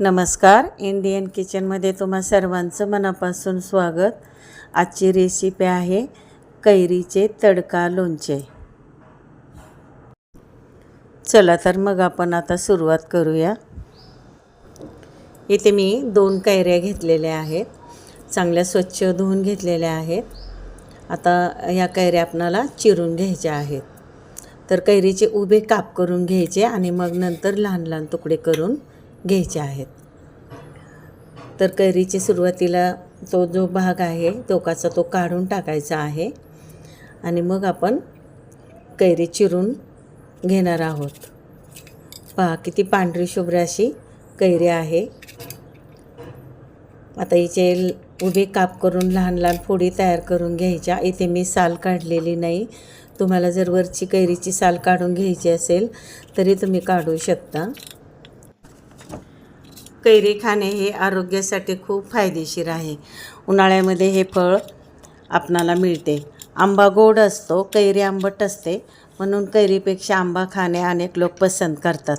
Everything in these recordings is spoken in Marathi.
नमस्कार. इंडियन किचनमध्ये तुम्हा सर्वांचं मनापासून स्वागत. आजची रेसिपी आहे कैरीचे तडका लोणचे. चला तर मग आपण आता सुरुवात करूया. इथे मी दोन कैऱ्या घेतलेल्या आहेत. चांगल्या स्वच्छ धुवून घेतलेल्या आहेत. आता या कैऱ्या आपणाला चिरून घ्यायच्या आहेत. तर कैरीचे उभे काप करून घ्यायचे आणि मग नंतर लहान लहान तुकडे करून घ्यायचे आहेत. तर कैरीची सुरुवातीला तो जो भाग आहे टोकाचा तो काढून टाकायचा आहे. आणि मग आपण कैरी चिरून घेणार आहोत. पहा किती पांढरी शुभ्र अशी कैरी आहे. आता हिचे उभे काप करून लहान लहान फोडी तयार करून घ्यायच्या. इथे मी साल काढलेली नाही. तुम्हाला जर वरची कैरीची साल काढून घ्यायची असेल तरी तुम्ही काढू शकता. कैरी खाणे हे आरोग्यासाठी खूप फायदेशीर आहे. उन्हाळ्यामध्ये हे फळ आपणाला मिळते. आंबा गोड असतो कैरी आंबट असते. म्हणून कैरीपेक्षा आंबा खाणे अनेक लोक पसंत करतात.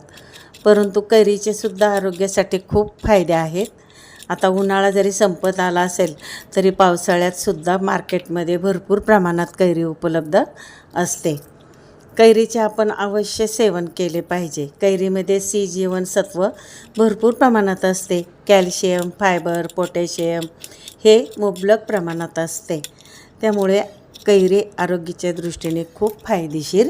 परंतु कैरीचे सुद्धा आरोग्यासाठी खूप फायदे आहेत. आता उन्हाळा जरी संपत आला असेल तरी पावसाळ्यात सुद्धा मार्केटमध्ये भरपूर प्रमाणात कैरी उपलब्ध असते. कैरीचे आपण अवश्य सेवन केले पाहिजे. कैरीमध्ये सी जीवनसत्व भरपूर प्रमाणात असते. कॅल्शियम फायबर पोटॅशियम हे मुबलक प्रमाणात असते. त्यामुळे कैरी आरोग्याच्या दृष्टीने खूप फायदेशीर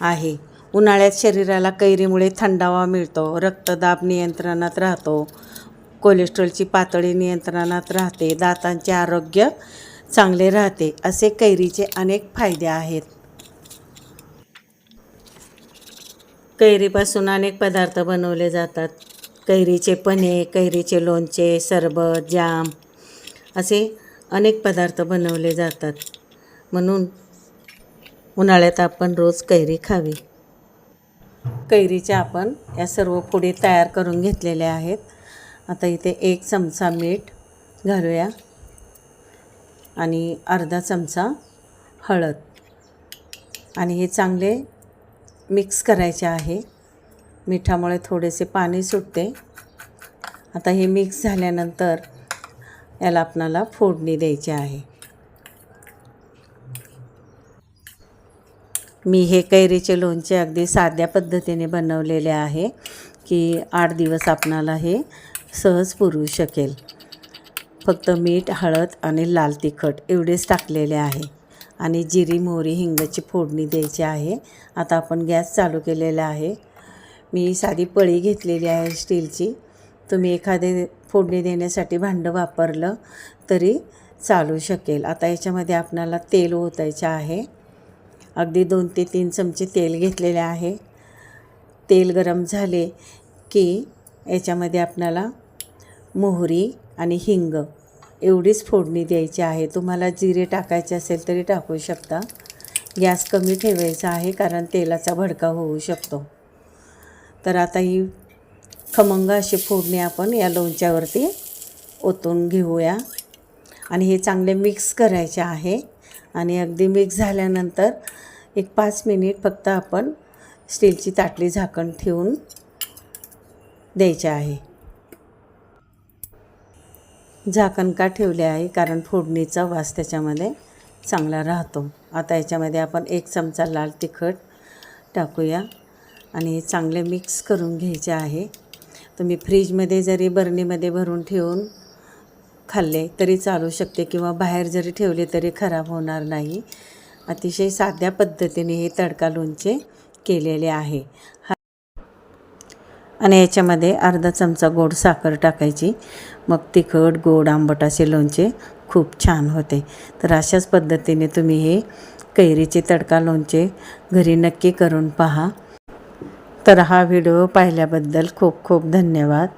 आहे. उन्हाळ्यात शरीराला कैरीमुळे थंडावा मिळतो. रक्तदाब नियंत्रणात राहतो. कोलेस्ट्रॉलची पातळी नियंत्रणात राहते. दातांचे आरोग्य चांगले राहते. असे कैरीचे अनेक फायदे आहेत. कैरीपासून अनेक पदार्थ बनवले जातात. कैरीचे पने कैरीचे लोणचे सरबत जाम असे अनेक पदार्थ बनवले जातात. म्हणून उन्हाळ्यात आपण रोज कैरी खावी. कैरीच्या आपण या सर्व पुडी तयार करून घेतलेल्या आहेत. आता इथे एक चमचा मीठ घालूया आणि अर्धा चमचा हळद. आणि हे चांगले मिक्स करायचे आहे. मिठामुळे थोडेसे पाणी सुटते. आता हे मिक्स झाल्यानंतर याला आपणाला फोडणी द्यायची आहे. मी हे कैरीचे लोणचे अगदी साध्या पद्धतीने बनवलेले आहे की आठ दिवस आपणाला हे सहज पुरू शकेल. फक्त मीठ हळद आणि लाल तिखट एवढेच टाकलेले आहे. आणि जिरी मोहरी हिंगाची फोडणी द्यायची आहे. आता आपण गॅस चालू केलेला आहे. मी साधी पळी घेतलेली आहे स्टीलची. तुम्ही एखादे फोडणी देण्यासाठी भांडं वापरलं तरी चालू शकेल. आता याच्यामध्ये आपणाला तेल ओतायचं आहे. अगदी दोन ते तीन चमचे तेल घेतलेले आहे. तेल गरम झाले की याच्यामध्ये आपणाला मोहरी आणि हिंग एवढीच फोडणी द्यायची आहे. तुम्हाला जिरे टाकायचे असेल तरी टाकू शकता. गॅस कमी ठेवायचा आहे कारण तेलाचा भडका होऊ शकतो. तर आता ही खमंग अशी फोडणी आपण या लोणच्यावरती ओतून घेऊया. आणि हे चांगले मिक्स करायचे आहे. आणि अगदी मिक्स झाल्यानंतर एक पाच मिनिट फक्त आपण स्टीलची ताटली झाकण ठेवून द्यायची आहे. झाकण का ठेवले आहे कारण फोडणीचा वास त्याच्यामध्ये चांगला राहतो. आता याच्यामध्ये आपण एक चमचा लाल तिखट टाकूया आणि हे चांगले मिक्स करून घ्यायचे आहे. तुम्ही फ्रीजमध्ये जरी बरणीमध्ये भरून ठेवून खाल्ले तरी चालू शकते किंवा बाहेर जरी ठेवले तरी खराब होणार नाही. अतिशय साध्या पद्धतीने हे तडका लोणचे केलेले आहे. हा आणि याच्यामध्ये अर्धा चमचा गोड साखर टाकायची. मग तिखट गोड आंबट असे लोणचे खूप छान होते. तर अशाच पद्धतीने तुम्ही हे कैरीचे तडका लोणचे घरी नक्की करून पहा. तर हा व्हिडिओ पाहिल्याबद्दल खूप खूप धन्यवाद.